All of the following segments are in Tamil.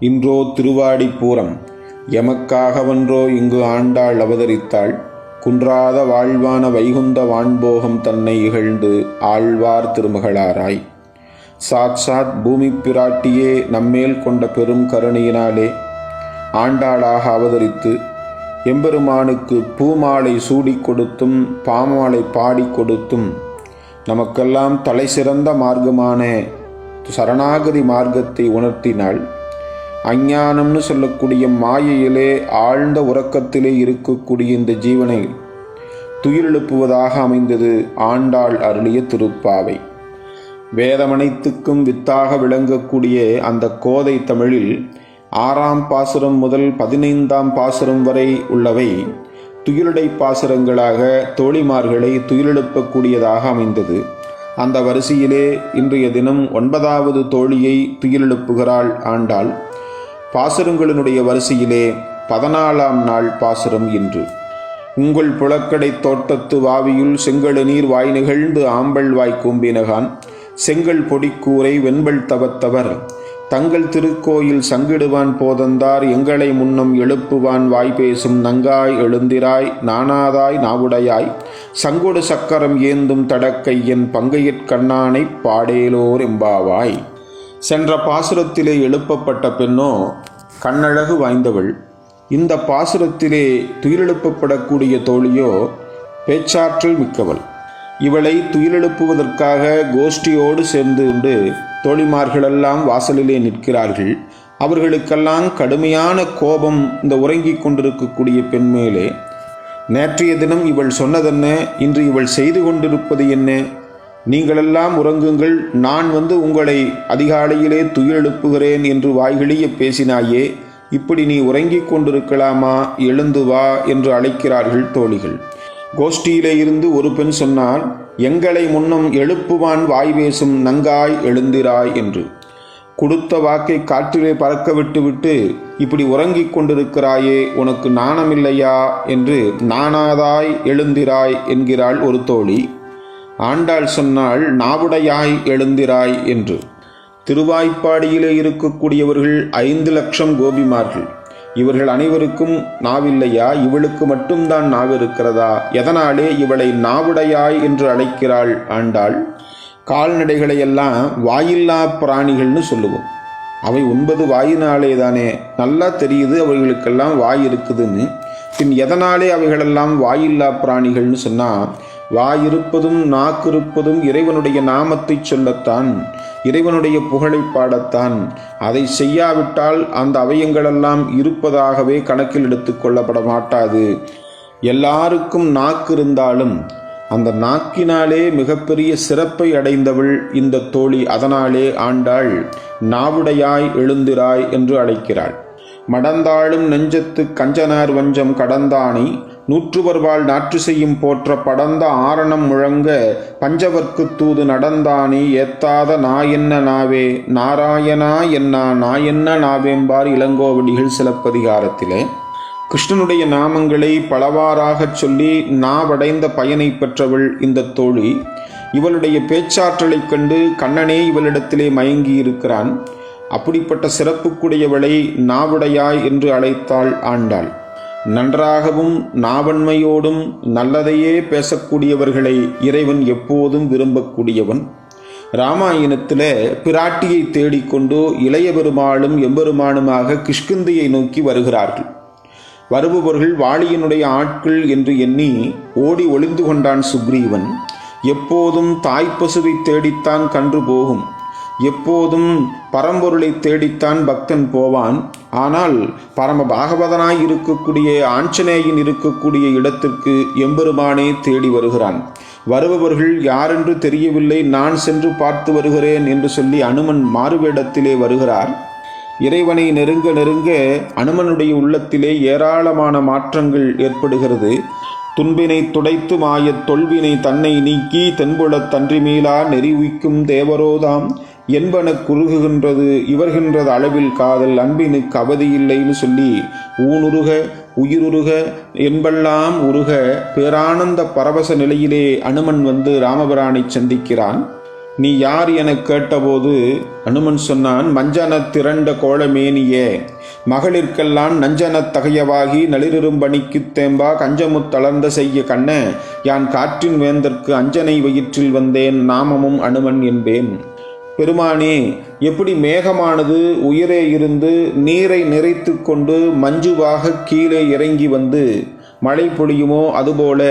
இன்றோ திருவாடிப்பூரம். எமக்காகவன்றோ இங்கு ஆண்டாள் அவதரித்தாள். குன்றாத வாழ்வான வைகுந்த வான்போகம் தன்னை இகழ்ந்து ஆழ்வார் திருமகளாராய். சாத் சாத் பூமி பிராட்டியே நம்மேல் கொண்ட பெரும் கருணையினாலே ஆண்டாளாக அவதரித்து எம்பெருமானுக்கு பூமாலை சூடிக் கொடுத்தும் பாமாலை பாடிக் கொடுத்தும் நமக்கெல்லாம் தலை சிறந்த மார்க்கமான சரணாகதி மார்க்கத்தை உணர்த்தினாள். அஞ்ஞானம்னு சொல்லக்கூடிய மாயையிலே ஆழ்ந்த உறக்கத்திலே இருக்கக்கூடிய இந்த ஜீவனை துயிலெழுப்புவதாக அமைந்தது ஆண்டாள் அருளிய திருப்பாவை. வேதமனைத்துக்கும் வித்தாக விளங்கக்கூடிய அந்த கோதை தமிழில் ஆறாம் பாசுரம் முதல் பதினைந்தாம் பாசுரம் வரை உள்ளவை துயிலடை பாசுரங்களாக தோழிமார்களை துயிலெழுப்பக்கூடியதாக அமைந்தது. அந்த வரிசையிலே இன்றைய தினம் ஒன்பதாவது தோழியை துயிலெழுப்புகிறாள் ஆண்டாள். பாசுரங்களினுடைய வரிசையிலே பதினாலாம் நாள் பாசுரம் இன்று உங்கள் புலக்கடை தோட்டத்து வாவியுள் செங்கழு நீர் வாய் நிகழ்ந்து ஆம்பல் வாய் கூம்பினகான். செங்கல் பொடிக்கூரை வெண்பல் தவத்தவர். தங்கள் திருக்கோயில் சங்கிடுவான் போதந்தார் எங்களை முன்னம் எழுப்புவான் வாய் பேசும் நங்காய் எழுந்திராய் நானாதாய் நாவுடையாய். சங்கொடு சக்கரம் ஏந்தும் தடக்கையன் பங்கையிற் கண்ணானை பாடேலோர் எம்பாவாய். சென்ற பாசுரத்திலே எழுப்பப்பட்ட பெண்ணோ கண்ணழகு வாய்ந்தவள். இந்த பாசுரத்திலே துயிலெழுப்பப்படக்கூடிய தோழியோ பேச்சாற்றல் மிக்கவள். இவளை துயிலெழுப்புவதற்காக கோஷ்டியோடு சேர்ந்து கொண்டு தோழிமார்களெல்லாம் வாசலிலே நிற்கிறார்கள். அவர்களுக்கெல்லாம் கடுமையான கோபம் இந்த உறங்கிக் கொண்டிருக்கக்கூடிய பெண் மேலே. நேற்றைய தினம் இவள் சொன்னதென்ன? இன்று இவள் செய்து கொண்டிருப்பது என்ன? நீங்களெல்லாம் உறங்குங்கள். நான் வந்து உங்களை அதிகாலையிலே துயிலெழுப்புகிறேன் என்று வாய்கிழிய பேசினாயே இப்படி நீ உறங்கிக் கொண்டிருக்கலாமா? எழுந்து வா என்று அழைக்கிறார்கள் தோழிகள். கோஷ்டியிலே இருந்து ஒரு பெண் சொன்னால் எங்களை முன்னம் எழுப்புவான் வாய் பேசும் நங்காய் எழுந்திராய் என்று. கொடுத்த வாக்கை காற்றிலே பறக்க விட்டுவிட்டு இப்படி உறங்கிக் கொண்டிருக்கிறாயே உனக்கு நாணமில்லையா? என்று நாணாதாய் எழுந்திராய் என்கிறாள் ஒரு தோழி. ஆண்டாள் சொன்னாள் நாவுடையாய் எழுந்திராய் என்று. திருவாய்ப்பாடியிலே இருக்கக்கூடியவர்கள் ஐந்து லட்சம் கோபிமார்கள். இவர்கள் அனைவருக்கும் நாவில்லையா? இவளுக்கு மட்டும்தான் நாவு இருக்கிறதா? எதனாலே இவளை நாவுடையாய் என்று அழைக்கிறாள் ஆண்டாள்? கால்நடைகளை எல்லாம் வாயில்லா பிராணிகள்னு சொல்லுவோம். அவை ஒன்பது வாயினாலே தானே நல்லா தெரியுது அவைகளுக்கெல்லாம் வாய் இருக்குதுன்னு. பின் எதனாலே அவைகளெல்லாம் வாயில்லா பிராணிகள்னு சொன்னால் வாயிருப்பதும் நாக்கிருப்பதும் இறைவனுடைய நாமத்தை சொல்லத்தான் இறைவனுடைய புகழை பாடத்தான். அதை செய்யாவிட்டால் அந்த அவயங்களெல்லாம் இருப்பதாகவே கணக்கில் எடுத்துக்கொள்ளப்பட மாட்டாது. எல்லாருக்கும் நாக்கு இருந்தாலும் அந்த நாக்கினாலே மிகப்பெரிய சிறப்பை அடைந்தவள் இந்த தோழி. அதனாலே ஆண்டாள் நாவுடையாய் எழுந்திராய் என்று அழைக்கிறாள். மடந்தாளும் நெஞ்சத்து கஞ்சனார் வஞ்சம் கடந்தானை நூற்றுவர்வாள் நாற்று செய்யும் போற்ற படந்த ஆரணம் முழங்க பஞ்சவர்க்கு தூது நடந்தானே ஏத்தாத நா என்ன நாவே? நாராயணா என்னா? நா என்ன நாவேம்பார் இளங்கோவடிகள் சிலப்பதிகாரத்திலே? கிருஷ்ணனுடைய நாமங்களை பலவாறாகச் சொல்லி நாவடைந்த பயனை பெற்றவள் இந்த தோழி. இவளுடைய பேச்சாற்றலைக் கண்டு கண்ணனே இவளிடத்திலே மயங்கி இருக்கிறான் அப்படிப்பட்ட சிறப்புக்குடையவளை நாவுடையாய் என்று அழைத்தாள் ஆண்டாள். நன்றாகவும் நாவன்மையோடும் நல்லதையே பேசக்கூடியவர்களை இறைவன் எப்போதும் விரும்பக்கூடியவன். ராமாயணத்தில் பிராட்டியை தேடிக்கொண்டு இளைய பெருமாளும் எம்பெருமானுமாக கிஷ்கிந்தையை நோக்கி வருகிறார்கள். வருபவர்கள் வாளியனுடைய ஆட்கள் என்று எண்ணி ஓடி ஒளிந்து கொண்டான் சுக்ரீவன். எப்போதும் தாய்ப்பசுவை தேடித்தான் கன்று போகும். எப்போதும் பரம்பொருளை தேடித்தான் பக்தன் போவான். ஆனால் பரம பாகவதனாய் இருக்கக்கூடிய ஆஞ்சநேயன் இருக்கக்கூடிய இடத்திற்கு எம்பெருமானே தேடி வருகிறான். வருபவர்கள் யாரென்று தெரியவில்லை நான் சென்று பார்த்து வருகிறேன் என்று சொல்லி அனுமன் மாறுவேடத்திலே வருகிறார். இறைவனை நெருங்க நெருங்க அனுமனுடைய உள்ளத்திலே ஏராளமான மாற்றங்கள் ஏற்படுகிறது. துன்பினை துடைத்து மாயத் தொல்வினை தன்னை நீக்கி தென்புலத் தன்றி மீளா நெறி உய்க்கும் தேவரோதாம். என்பன குறுகுகின்றது இவர்கின்றது அளவில் காதல் அன்பினுக்கு அவதியில்லைன்னு சொல்லி ஊனுருக உயிருருக என்பெல்லாம் உருக பேரானந்த பரவச நிலையிலே அனுமன் வந்து ராமபிரானை சந்திக்கிறான். நீ யார் எனக் கேட்டபோது? அனுமன் சொன்னான். மஞ்சனத் திரண்ட கோளமேனியே மகளிர்க்கெல்லாம் நஞ்சனத் தகையவாகி நளிரும்பணிக்குத் தேம்பா கஞ்சமுத் தளர்ந்த செய்ய கண்ண யான் காற்றின் வேந்தற்கு அஞ்சனை வயிற்றில் வந்தேன் நாமமும் அனுமன் என்பேன். பெருமானே எப்படி மேகமானது உயிரே இருந்து நீரை நிறைத்து கொண்டு மஞ்சுவாக கீழே இறங்கி வந்து மழை பொழியுமோ அதுபோல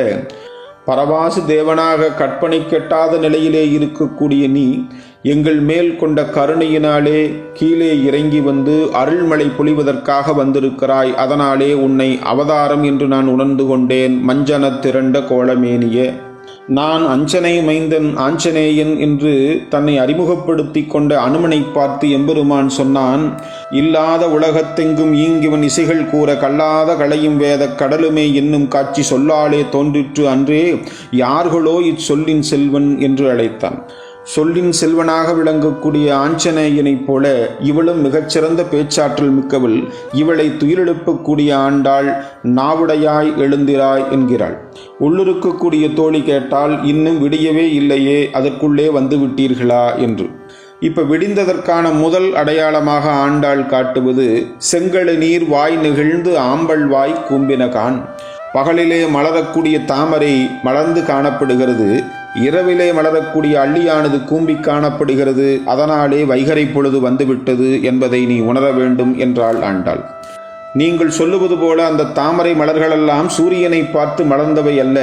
பரவாசு தேவனாக கற்பனை கெட்டாத நிலையிலே இருக்கக்கூடிய நீ எங்கள் மேல் கொண்ட கருணையினாலே கீழே இறங்கி வந்து அருள்மழை பொழிவதற்காக வந்திருக்கிறாய். அதனாலே உன்னை அவதாரம் என்று நான் உணர்ந்து கொண்டேன் மஞ்சன திரண்ட கோலமேனிய. நான் அஞ்சனை மைந்தன் ஆஞ்சநேயன் என்று தன்னை அறிமுகப்படுத்திக் கொண்ட அனுமனை பார்த்து எம்பெருமான் சொன்னான் இல்லாத உலகத்தெங்கும் ஈங்கிவன் இசைகள் கூற கல்லாத களையும் வேத கடலுமே என்னும் காட்சி சொல்லாலே தோன்றிற்று அன்றே யார்களோ இச்சொல்லின் செல்வன் என்று அழைத்தான். சொல்லின் செல்வனாக விளங்கக்கூடிய ஆஞ்சநேயனைப் போல இவளும் மிகச்சிறந்த பேச்சாற்றல் மிக்கவள். இவளை துயிலெழுப்பக்கூடிய ஆண்டாள் நாவுடையாய் எழுந்திராய் என்கிறாள். உள்ளிருக்கக்கூடிய தோழி கேட்டால் இன்னும் விடியவே இல்லையே அதற்குள்ளே வந்து விட்டீர்களா? என்று. இப்ப விடிந்ததற்கான முதல் அடையாளமாக ஆண்டாள் காட்டுவது செங்கழு நீர் வாய் நெகிழ்ந்து ஆம்பல் வாய் கூம்பினகான். பகலிலே மலரக்கூடிய தாமரை மலர்ந்து காணப்படுகிறது. இரவிலே மலரக்கூடிய அள்ளியானது கூம்பி காணப்படுகிறது. அதனாலே வைகரை பொழுது வந்துவிட்டது என்பதை நீ உணர வேண்டும் என்றாள் ஆண்டாள். நீங்கள் சொல்லுவது போல அந்த தாமரை மலர்களெல்லாம் சூரியனை பார்த்து மலர்ந்தவை அல்ல.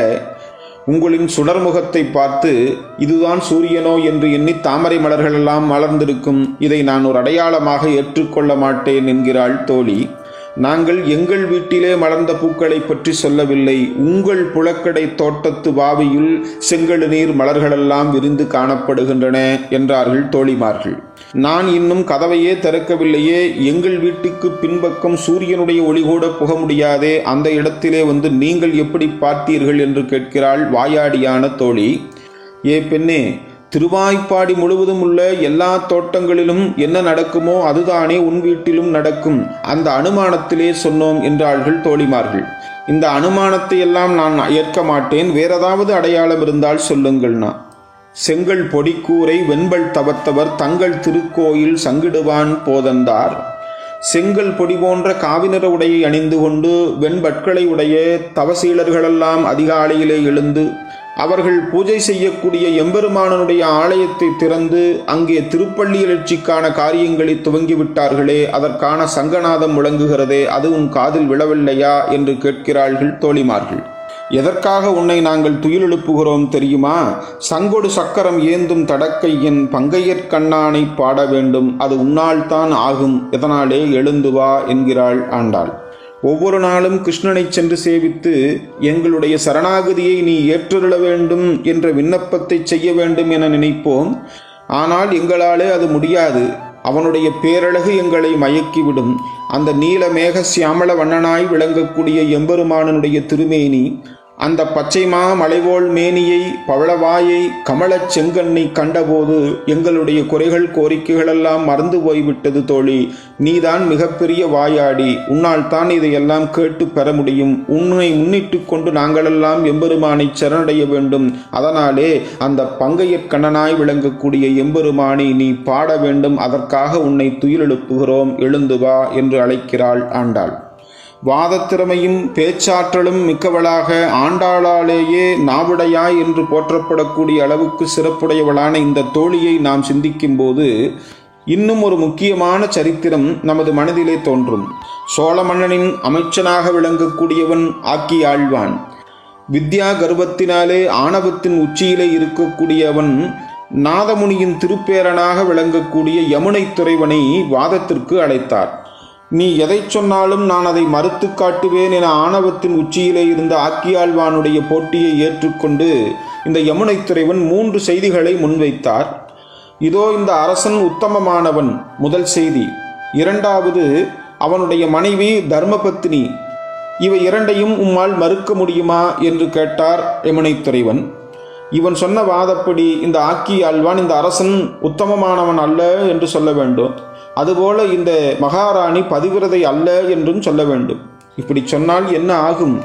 உங்களின் சுடர்முகத்தை பார்த்து இதுதான் சூரியனோ என்று எண்ணி தாமரை மலர்களெல்லாம் மலர்ந்திருக்கும். இதை நான் ஒரு அடையாளமாக ஏற்றுக்கொள்ள மாட்டேன் என்கிறாள் தோழி. நாங்கள் எங்கள் வீட்டிலே மலர்ந்த பூக்களை பற்றி சொல்லவில்லை. உங்கள் புலக்கடை தோட்டத்து வாவியில் செங்கழு நீர் மலர்களெல்லாம் விரிந்து காணப்படுகின்றன என்றார்கள் தோழிமார்கள். நான் இன்னும் கதவையே திறக்கவில்லையே எங்கள் வீட்டுக்கு பின்பக்கம் சூரியனுடைய ஒளி கூட புக முடியாதே அந்த இடத்திலே வந்து நீங்கள் எப்படி பார்த்தீர்கள் என்று கேட்கிறாள் வாயாடியான தோழி. ஏ பெண்ணே திருவாய்ப்பாடி முழுவதும் உள்ள எல்லா தோட்டங்களிலும் என்ன நடக்குமோ அதுதானே உன் வீட்டிலும் நடக்கும். அந்த அனுமானத்திலே சொன்னோம் என்றார்கள் தோழிமார்கள். இந்த அனுமானத்தை எல்லாம் நான் ஏற்க மாட்டேன். வேற ஏதாவது அடையாளம் இருந்தால் சொல்லுங்கள்னா செங்கல் பொடிக்கூரை வெண்பல் தவத்தவர் தங்கள் திருக்கோயில் சங்கிடுவான் போதந்தார். செங்கல் பொடி போன்ற காவிநிற உடையை அணிந்து கொண்டு வெண்பற்களை உடைய தவசீலர்களெல்லாம் அதிகாலையிலே எழுந்து அவர்கள் பூஜை செய்யக்கூடிய எம்பெருமானனுடைய ஆலயத்தை திறந்து அங்கே திருப்பள்ளி எழுச்சிக்கான காரியங்களை துவங்கிவிட்டார்களே அதற்கான சங்கநாதம் முழங்குகிறதே அது உன் காதில் விழவில்லையா? என்று கேட்கிறார்கள் தோழிமார்கள். எதற்காக உன்னை நாங்கள் துயில் எழுப்புகிறோம் தெரியுமா? சங்கொடு சக்கரம் ஏந்தும் தடக்கையின் பங்கையற்கண்ணானை பாட வேண்டும் அது உன்னால்தான் ஆகும் இதனாலே எழுந்து வா என்கிறாள் ஆண்டாள். ஒவ்வொரு நாளும் கிருஷ்ணனை சென்று சேவித்து எங்களுடைய சரணாகதியை நீ ஏற்றுள்ள வேண்டும் என்ற விண்ணப்பத்தை செய்ய வேண்டும் என நினைப்போம். ஆனால் எங்களாலே அது முடியாது. அவனுடைய பேரழகு எங்களை மயக்கிவிடும். அந்த நீலமேக சியாமள வண்ணனாய் விளங்கக்கூடிய எம்பெருமானனுடைய திருமேனி அந்த பச்சைமா மலைவோள் மேனியை பவளவாயை கமலச் செங்கண்ணை கண்டபோது எங்களுடைய குறைகள் கோரிக்கைகளெல்லாம் மறந்து போய்விட்டது தோழி. நீதான் மிகப்பெரிய வாயாடி. உன்னால் தான் இதையெல்லாம் கேட்டு பெற முடியும். உன்னை முன்னிட்டு கொண்டு நாங்களெல்லாம் எம்பெருமானை சரணடைய வேண்டும். அதனாலே அந்த பங்கையற் கண்ணனாய் விளங்கக்கூடிய எம்பெருமானை நீ பாட வேண்டும். அதற்காக உன்னை துயிலெழுப்புகிறோம். எழுந்து வா என்று அழைக்கிறாள் ஆண்டாள். வாதத்திறமையும் பேச்சாற்றலும் மிக்கவளாக ஆண்டாளாலேயே நாவுடையாய் என்று போற்றப்படக்கூடிய அளவுக்கு சிறப்புடையவளான இந்த தோழியை நாம் சிந்திக்கும்போது இன்னும் ஒரு முக்கியமான சரித்திரம் நமது மனதிலே தோன்றும். சோழ மன்னனின் அமைச்சனாக விளங்கக்கூடியவன் ஆக்கி ஆழ்வான். வித்யா கர்வத்தினாலே ஆணவத்தின் உச்சியிலே இருக்கக்கூடியவன் நாதமுனியின் திருப்பேரனாக விளங்கக்கூடிய யமுனை துறைவனை வாதத்திற்கு அழைத்தார். நீ எதை சொன்னாலும் நான் அதை மறுத்து காட்டுவேன் என ஆணவத்தின் உச்சியிலே இருந்த ஆக்கியாழ்வானுடைய போட்டியை ஏற்றுக்கொண்டு இந்த யமுனை துறைவன் மூன்று செய்திகளை முன்வைத்தார். இதோ இந்த அரசன் உத்தமமானவன். முதல் செய்தி. இரண்டாவது அவனுடைய மனைவி தர்மபத்னி இவை இரண்டையும் உம்மால் மறுக்க முடியுமா? என்று கேட்டார் யமுனை துறைவன். இவன் சொன்ன வாதப்படி இந்த ஆக்கி ஆழ்வான் இந்த அரசன் உத்தமமானவன் அல்ல என்று சொல்ல வேண்டும். அதுபோல இந்த மகாராணி பதிவிரதை அல்ல என்றும் சொல்ல வேண்டும். இப்படி சொன்னால் என்ன ஆகும்?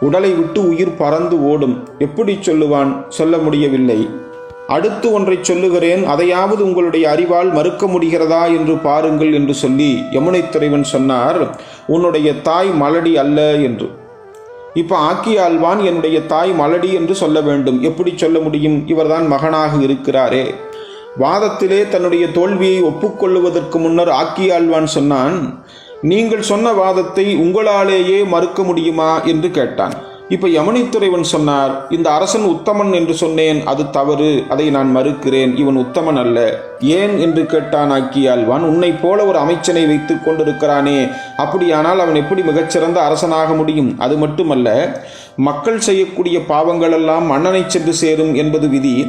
உடலை விட்டு உயிர் பறந்து ஓடும். எப்படி சொல்லுவான்? சொல்ல முடியவில்லை. அடுத்து ஒன்றை சொல்லுகிறேன். அதையாவது உங்களுடைய அறிவால் மறுக்க முடிகிறதா என்று பாருங்கள் என்று சொல்லி யமுனை துறைவன் சொன்னார். உன்னுடைய தாய் மலடி அல்ல என்று. இப்போ ஆக்கி என்னுடைய தாய் மலடி என்று சொல்ல வேண்டும். எப்படி சொல்ல முடியும்? இவர்தான் மகனாக இருக்கிறாரே. வாதத்திலே தன்னுடைய தோல்வியை ஒப்புக்கொள்ளுவதற்கு முன்னர் ஆக்கியாழ்வான் சொன்னான் நீங்கள் சொன்ன வாதத்தை உங்களாலேயே மறுக்க முடியுமா? என்று கேட்டான். இப்ப யமுனித்துறைவன் சொன்னார் இந்த அரசன் உத்தமன் என்று சொன்னேன் அது தவறு அதை நான் மறுக்கிறேன் இவன் உத்தமன் அல்ல. ஏன்? என்று கேட்டான் ஆக்கியாழ்வான் உன்னை போல ஒரு அமைச்சனை வைத்துக் கொண்டிருக்கிறானே அப்படியானால் அவன் எப்படி மிகச்சிறந்த அரசனாக முடியும்? அது மட்டுமல்ல மக்கள் செய்யக்கூடிய பாவங்களெல்லாம் மன்னனை சென்று சேரும் என்பது விதி.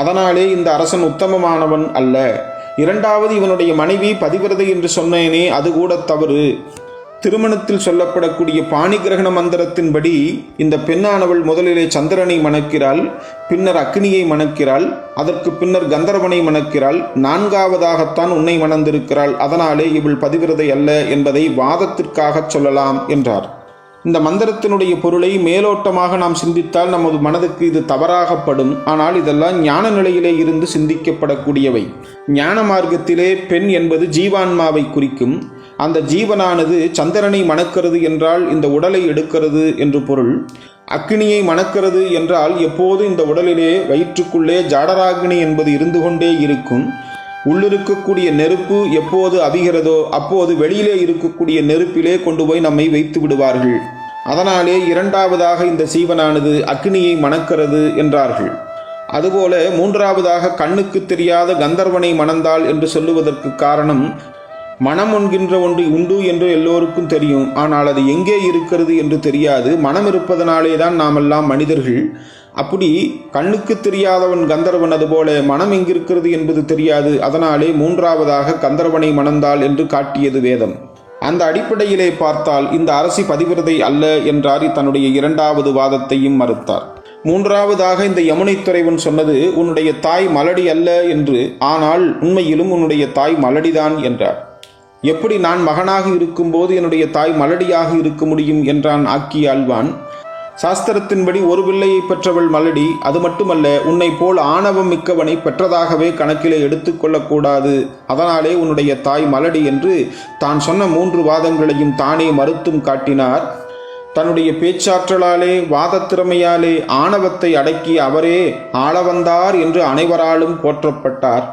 அதனாலே இந்த அரசன் உத்தமமானவன் அல்ல. இரண்டாவது இவனுடைய மனைவி பதிவிரதை என்று சொன்னேனே அது கூட தவறு. திருமணத்தில் சொல்லப்படக்கூடிய பாணி கிரகண மந்திரத்தின்படி இந்த பெண்ணானவள் முதலிலே சந்திரனை மணக்கிறாள் பின்னர் அக்னியை மணக்கிறாள் அதற்கு பின்னர் கந்தர்வனை மணக்கிறாள் நான்காவதாகத்தான் உன்னை மணந்திருக்கிறாள் அதனாலே இவள் பதிவிரதை அல்ல என்பதை வாதத்திற்காக சொல்லலாம் என்றார். இந்த மந்திரத்தினுடைய பொருளை மேலோட்டமாக நாம் சிந்தித்தால் நமது மனதுக்கு இது தவறாகப்படும். ஆனால் இதெல்லாம் ஞான நிலையிலே இருந்து சிந்திக்கப்படக்கூடியவை. ஞான மார்க்கத்திலே பெண் என்பது ஜீவான்மாவை குறிக்கும். அந்த ஜீவனானது சந்திரனை மணக்கிறது என்றால் இந்த உடலை எடுக்கிறது என்று பொருள். அக்னியை மணக்கிறது என்றால் எப்போது இந்த உடலிலே வயிற்றுக்குள்ளே ஜாடராகினி என்பது இருந்து கொண்டே இருக்கும். உள்ளிருக்கக்கூடிய நெருப்பு எப்போது அவிகிறதோ அப்போது வெளியிலே இருக்கக்கூடிய நெருப்பிலே கொண்டு போய் நம்மை வைத்து விடுவார்கள். அதனாலே இரண்டாவதாக இந்த சீவனானது அக்னியை மணக்கிறது என்றார்கள். அதுபோல மூன்றாவதாக கண்ணுக்கு தெரியாத கந்தர்வனை மணந்தாள் என்று சொல்லுவதற்கு காரணம் மனம் என்கின்ற ஒன்று உண்டு என்று எல்லோருக்கும் தெரியும். ஆனால் அது எங்கே இருக்கிறது என்று தெரியாது. மனம் இருப்பதனாலே தான் நாமெல்லாம் மனிதர்கள். அப்படி கண்ணுக்கு தெரியாதவன் கந்தர்வன் அதுபோல மனம் எங்கிருக்கிறது என்பது தெரியாது. அதனாலே மூன்றாவதாக கந்தர்வனை மணந்தாள் என்று காட்டியது வேதம். அந்த அடிப்படையிலே பார்த்தால் இந்த அரசி பதிவிரதை அல்ல என்றார் தன்னுடைய இரண்டாவது வாதத்தையும் மறுத்தார். மூன்றாவதாக இந்த யமுனை துறைவன் சொன்னது உன்னுடைய தாய் மலடி அல்ல என்று ஆனால் உண்மையிலும் உன்னுடைய தாய் மலடிதான் என்றார். எப்படி நான் மகனாக இருக்கும்போது என்னுடைய தாய் மலடியாக இருக்க முடியும்? என்றான் ஆக்கி ஆழ்வான் சாஸ்திரத்தின்படி ஒரு பிள்ளையை பெற்றவள் மலடி அது மட்டுமல்ல உன்னை போல் ஆணவம் மிக்கவனை பெற்றதாகவே கணக்கிலே எடுத்துக்கொள்ளக்கூடாது அதனாலே உன்னுடைய தாய் மலடி என்று தான் சொன்ன மூன்று வாதங்களையும் தானே மறுத்தும் காட்டினார். தன்னுடைய பேச்சாற்றலாலே வாதத்திறமையாலே ஆணவத்தை அடக்கி அவரே ஆளவந்தார் என்று அனைவராலும் போற்றப்பட்டார்.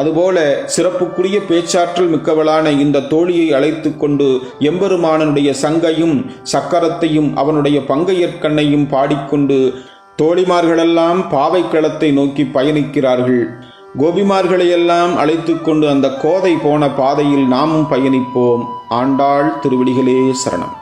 அதுபோல சிறப்புக்குரிய பேச்சாற்றல் மிக்கவளான இந்த தோழியை அழைத்து கொண்டு எம்பெருமானனுடைய சங்கையும் சக்கரத்தையும் அவனுடைய பங்கையற்கண்ணையும் பாடிக்கொண்டு தோழிமார்களெல்லாம் பாவைக்களத்தை நோக்கி பயணிக்கிறார்கள். கோபிமார்களையெல்லாம் அழைத்து கொண்டு அந்த கோதை போன பாதையில் நாமும் பயணிப்போம். ஆண்டாள் திருவிடிகளே சரணம்.